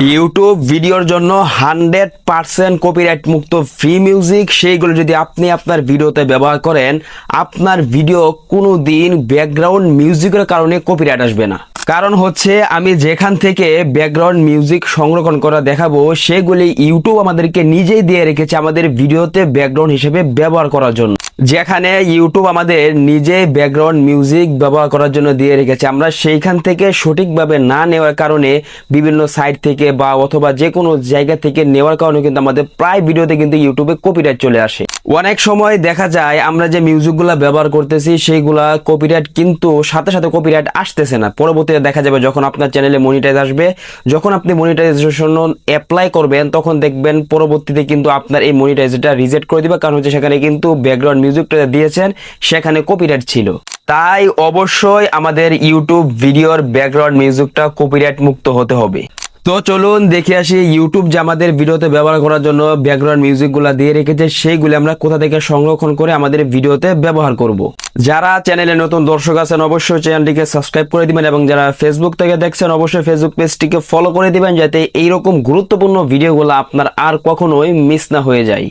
YouTube ভিডিওর জন্য hundred percent copyright মুক্ত ফ্রি মিউজিক সেইগুলো যদি আপনি আপনার ভিডিওতে ব্যবহার করেন, আপনার ভিডিও কোনো দিন ব্যাকগ্রাউন্ড মিউজিকের কারণে কপিরাইট আসবে না। কারণ হচ্ছে, আমি যেখান থেকে ব্যাকগ্রাউন্ড মিউজিক সংরক্ষণ করা দেখাবো, সেগুলি ইউটিউব আমাদেরকে নিজেই দিয়ে রেখেছে আমাদের ভিডিওতে ব্যাকগ্রাউন্ড হিসেবে ব্যবহার করার জন্য। যেখানে ইউটিউব আমাদের নিজে ব্যাকগ্রাউন্ড মিউজিক ব্যবহার করার জন্য দিয়ে রেখেছে। আমরা সেইখান থেকে সঠিকভাবে না নেওয়ার কারণে বিভিন্ন সাইট থেকে বা অথবা যে কোনো জায়গা থেকে নেওয়ার কারণে কিন্তু আমাদের প্রায় ভিডিওতে কিন্তু ইউটিউবে কপিরাইট চলে আসে। অনেক সময় দেখা যায় আমরা যে মিউজিকগুলো ব্যবহার করতেছি, সেইগুলা কপিরাইট কিন্তু সাথে সাথে কপিরাইট আসতেছে না। পরবর্তীতে দেখা যাবে যখন আপনার চ্যানেলে মনিটাইজ আসবে, যখন আপনি মনিটাইজেশন অ্যাপ্লাই করবেন, তখন দেখবেন পরবর্তীতে কিন্তু আপনার এই মনিটাইজটা রিজেক্ট করে দিবে। কারণ হচ্ছে সেখানে কিন্তু ব্যাকগ্রাউন্ড মিউজিকটা দিয়েছেন, সেখানে কপিরাইট ছিল। তাই অবশ্যই আমাদের ইউটিউব ভিডিওর ব্যাকগ্রাউন্ড মিউজিকটা কপিরাইট মুক্ত হতে হবে। তো চলুন দেখে আসি ইউটিউব যে আমাদের ভিডিওতে ব্যবহার করার জন্য ব্যাকগ্রাউন্ড মিউজিকগুলো দিয়ে রেখেছে, সেইগুলি আমরা কোথা থেকে সংরক্ষণ করে আমাদের ভিডিওতে ব্যবহার করব। যারা চ্যানেলে নতুন দর্শক আছেন, অবশ্যই চ্যানেলটিকে সাবস্ক্রাইব করে দিবেন এবং যারা ফেসবুক থেকে দেখছেন, অবশ্যই ফেসবুক পেজটিকে ফলো করে দিবেন, যাতে এইরকম গুরুত্বপূর্ণ ভিডিওগুলো আপনার আর কখনোই মিস না হয়ে যায়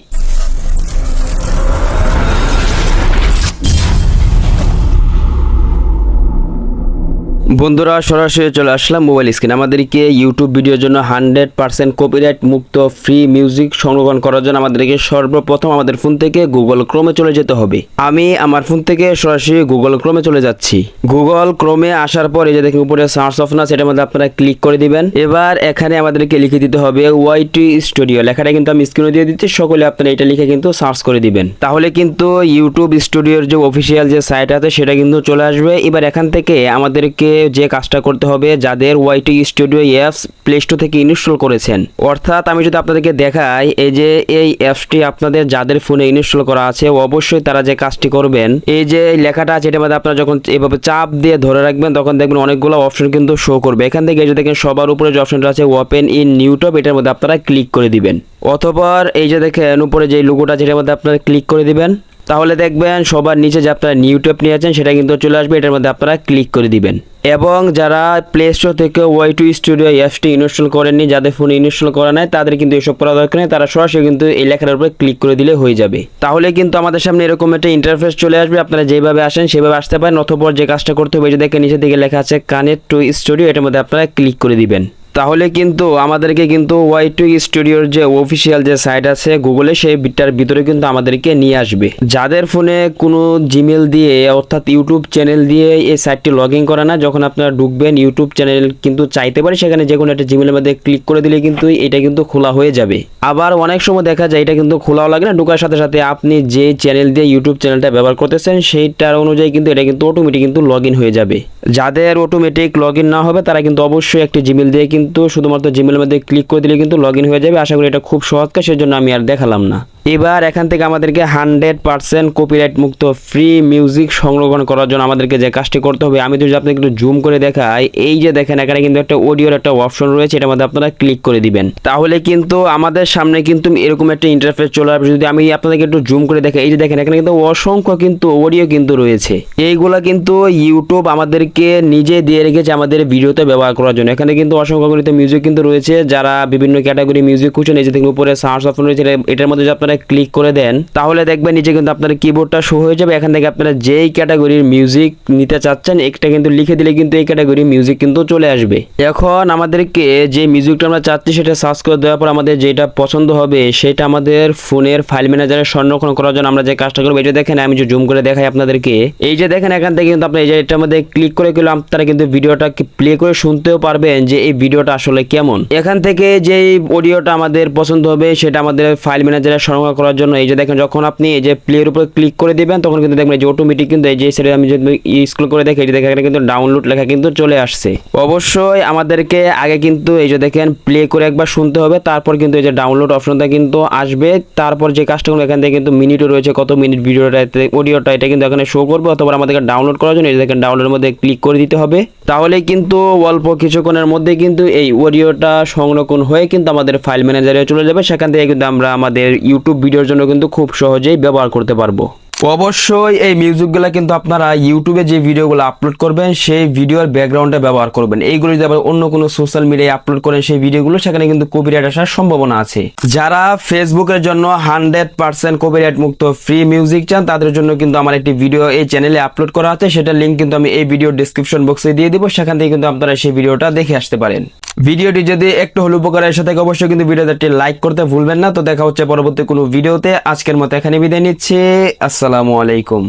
বন্ধুরা, সরাসরি চলে আসলাম মোবাইল স্ক্রিন আমাদেরকে ইউটিউব ভিডিওর জন্য হান্ড্রেড পার্সেন্ট কপিরাইট মুক্ত ফ্রি মিউজিক সংরক্ষণ করার জন্য আমাদেরকে সর্বপ্রথম আমাদের ফোন থেকে গুগল ক্রোমে চলে যেতে হবে। আমি আমার ফোন থেকে সরাসরি গুগল ক্রোমে চলে যাচ্ছি। গুগল ক্রোমে আসার পর এই যে দেখুন, উপরে সার্চ অফ না সেটার মধ্যে আপনারা ক্লিক করে দিবেন। এবার এখানে আমাদেরকে লিখে দিতে হবে ওয়াই টি স্টুডিও লেখাটা কিন্তু আমি স্ক্রিনে দিয়ে দিচ্ছি, সকলে আপনারা এটা লিখে কিন্তু সার্চ করে দিবেন। তাহলে কিন্তু ইউটিউব স্টুডিওর যে অফিসিয়াল যে সাইট আছে, সেটা কিন্তু চলে আসবে। এবার এখান থেকে আমাদেরকে যে কাজটা করতে হবে যাদের Y T studio apps Play Store থেকে ইনস্টল করেছেন। অর্থাৎ আমি যদি আপনাদেরকে দেখাই, এই যে এই অ্যাপসটি আপনাদের যাদের ফোনে ইনস্টল করা আছে, অবশ্যই তারা যে কাজটি করবেন, এই যে লেখাটা আছে, এটার মধ্যে আপনারা যখন এভাবে চাপ দিয়ে ধরে রাখবেন, তখন দেখবেন অনেকগুলো অপশন কিন্তু শো করবে। এখান থেকে এই যে দেখেন, সবার উপরে যে অপশনটা আছে ওপেন ইন নিউটপ এটার মধ্যে আপনারা ক্লিক করে দিবেন। অথবা এই যে দেখেন, উপরে যে লোগোটা এটার মধ্যে আপনারা ক্লিক করে দিবেন। তাহলে দেখবেন সবার নিচে যে আপনারা নিউটপ নিয়েছেন সেটা কিন্তু চলে আসবে। এটার মধ্যে আপনারা ক্লিক করে দিবেন। এবং যারা প্লে স্টোর থেকে ওয়াই টু স্টুডিও অ্যাপসটি ইনস্টল করেননি, যাদের ফোনে ইনস্টল করা নাই, তাদের কিন্তু এসব করা দরকার নেই। তারা সরাসরি কিন্তু এই লেখার উপরে ক্লিক করে দিলে হয়ে যাবে। তাহলে কিন্তু আমাদের সামনে এরকম একটা ইন্টারফেস চলে আসবে। আপনারা যেভাবে আসেন, সেভাবে আসতে পারেন। অথবা যে কাজটা করতে হবে যে দেখে নিচের দিকে লেখা আছে কানেক্ট টু স্টুডিও এটার মধ্যে আপনারা ক্লিক করে দিবেন। তাহলে কিন্তু আমাদেরকে কিন্তু ওয়াই টু স্টুডিওর যে অফিসিয়াল যে সাইট আছে গুগলে সেই বিটটার ভিতরে কিন্তু আমাদেরকে নিয়ে আসবে। যাদের ফোনে কোনো জিমেল দিয়ে, অর্থাৎ ইউটিউব চ্যানেল দিয়ে এই সাইটটি লগ ইন করে না, যখন আপনারা ঢুকবেন ইউটিউব চ্যানেল কিন্তু চাইতে পারে সেখানে যে কোনো একটা জিমেলের মধ্যে ক্লিক করে দিলে কিন্তু এটা কিন্তু খোলা হয়ে যাবে। আবার অনেক সময় দেখা যায় এটা কিন্তু খোলাও লাগে না, ঢোকার সাথে সাথে আপনি যে চ্যানেল দিয়ে ইউটিউব চ্যানেলটা ব্যবহার করতেছেন, সেইটার অনুযায়ী কিন্তু এটা কিন্তু অটোমেটিক কিন্তু লগ হয়ে যাবে। যাদের অটোমেটিক লগ না হবে, তারা কিন্তু অবশ্যই একটি জিমেল দিয়ে কিন্তু শুধুমাত্র জিমেলের মধ্যে ক্লিক করে দিলে কিন্তু লগ হয়ে যাবে। আশা করি এটা খুব সহজ কাজ, সেজন্য আমি আর দেখালাম না। এবার এখান থেকে আমাদেরকে হান্ড্রেড পার্সেন্ট কপিরাইট মুক্ত ফ্রি মিউজিক সংরক্ষণ করার জন্য আমাদেরকে যে কাজটি করতে হবে, আমি যদি আপনাকে একটু জুম করে দেখাই, এই যে দেখেন, এখানে কিন্তু একটা অডিওর একটা অপশন রয়েছে, এটার মধ্যে আপনারা ক্লিক করে দিবেন। তাহলে কিন্তু আমাদের সামনে কিন্তু এরকম একটা ইন্টারফেস চলে আসবে। যদি আমি আপনাদেরকে একটু জুম করে দেখাই, এই যে দেখেন, এখানে কিন্তু অসংখ্য কিন্তু অডিও কিন্তু রয়েছে। এইগুলা কিন্তু ইউটিউব আমাদেরকে নিজে দিয়ে রেখেছে আমাদের ভিডিওতে ব্যবহার করার জন্য। এখানে কিন্তু অসংখ্য মিউজিক কিন্তু রয়েছে। যারা বিভিন্ন ক্যাটাগরি মিউজিক খুঁজছেন, এই যে উপরে সার্চ অপশন রয়েছে এটার মধ্যে যদি আপনারা ক্লিক করে দেন, তাহলে দেখবেন নিচে কিন্তু আপনার কিবোর্ডটা শো হয়ে যাবে। এখান থেকে আপনারা যেই ক্যাটাগরির মিউজিক নিতে চাচ্ছেন, একটা কিন্তু লিখে দিলে কিন্তু এই ক্যাটাগরির মিউজিক কিন্তু চলে আসবে। এখন আমাদেরকে যে মিউজিকটা আমরা চাচ্ছি, সেটা সার্চ করে দেওয়ার পর আমাদের যেটা পছন্দ হবে, সেটা আমাদের ফোনের ফাইল ম্যানেজারে সংরক্ষণ করার জন্য আমরা যে কাজটা করব, এটা দেখেন, আমি জুম করে দেখাই আপনাদেরকে। এই যে দেখেন, এখান থেকে কিন্তু আপনি এই যে এটার মধ্যে ক্লিক করে গেলে আপনারা কিন্তু ভিডিওটা প্লে করে শুনতেও পারবেন যে এই ভিডিওটা আসলে কেমন। এখান থেকে যে অডিওটা আমাদের পছন্দ হবে, সেটা আমাদের ফাইল ম্যানেজারে সংরক্ষণ করার জন্য এই যে দেখেন, যখন আপনি এই যে প্লের উপরে ক্লিক করে দিবেন, তখন কিন্তু দেখবেন যে অটোমেটিক কিন্তু এই যে সেটা আমি যদি স্ক্রল করে দেখি, এই যে দেখেন কিন্তু ডাউনলোড লেখা কিন্তু চলে আসছে। অবশ্যই আমাদেরকে আগে কিন্তু এই যে দেখেন প্লে করে একবার শুনতে হবে, তারপর কিন্তু এই যে ডাউনলোড অপশনটা কিন্তু আসবে। তারপর যে কাজটা করব, এখান থেকে কিন্তু মিনিটও রয়েছে, কত মিনিট ভিডিওটা অডিওটা এটা কিন্তু এখানে শো করবে, অথবা আমাদেরকে ডাউনলোড করার জন্য এই যে দেখেন ডাউনলোডের মধ্যে ক্লিক করে দিতে হবে। তাহলে কিন্তু অল্প কিছুক্ষণের মধ্যে কিন্তু এই অডিওটা সংরক্ষণ হয়ে কিন্তু আমাদের ফাইল ম্যানেজারে চলে যাবে। সেখান থেকে কিন্তু আমরা আমাদের ইউটিউব ভিডিওর জন্য কিন্তু খুব সহজেই ব্যবহার করতে পারব। অবশ্যই এই মিউজিকগুলো কিন্তু আপনারা ইউটিউবে যে ভিডিওগুলো আপলোড করবেন, সেই ভিডিওর ব্যাকগ্রাউন্ডে ব্যবহার করবেন। এইগুলো যদি আবার অন্য কোনো সোশ্যাল মিডিয়ায় আপলোড করেন, সেই ভিডিওগুলো, সেখানে কিন্তু কপিরাইট আসার সম্ভাবনা আছে। যারা ফেসবুকের জন্য হান্ড্রেড পার্সেন্ট কপিরাইট মুক্ত ফ্রি মিউজিক চান, তাদের জন্য কিন্তু আমার একটি ভিডিও এই চ্যানেলে আপলোড করা আছে। সেটার লিঙ্ক কিন্তু আমি এই ভিডিও ডিসক্রিপশন বক্সে দিয়ে দিব। সেখান থেকে কিন্তু আপনারা সেই ভিডিওটা দেখে আসতে পারেন। ভিডিওটি যদি একটু হলো উপকার এসে থাকে, অবশ্যই কিন্তু ভিডিওটি লাইক করতে ভুলবেন না। তো দেখা হচ্ছে পরবর্তী কোনো ভিডিওতে। আজকের মতো এখানে বিদায় নিচ্ছে। আসসালামু আলাইকুম।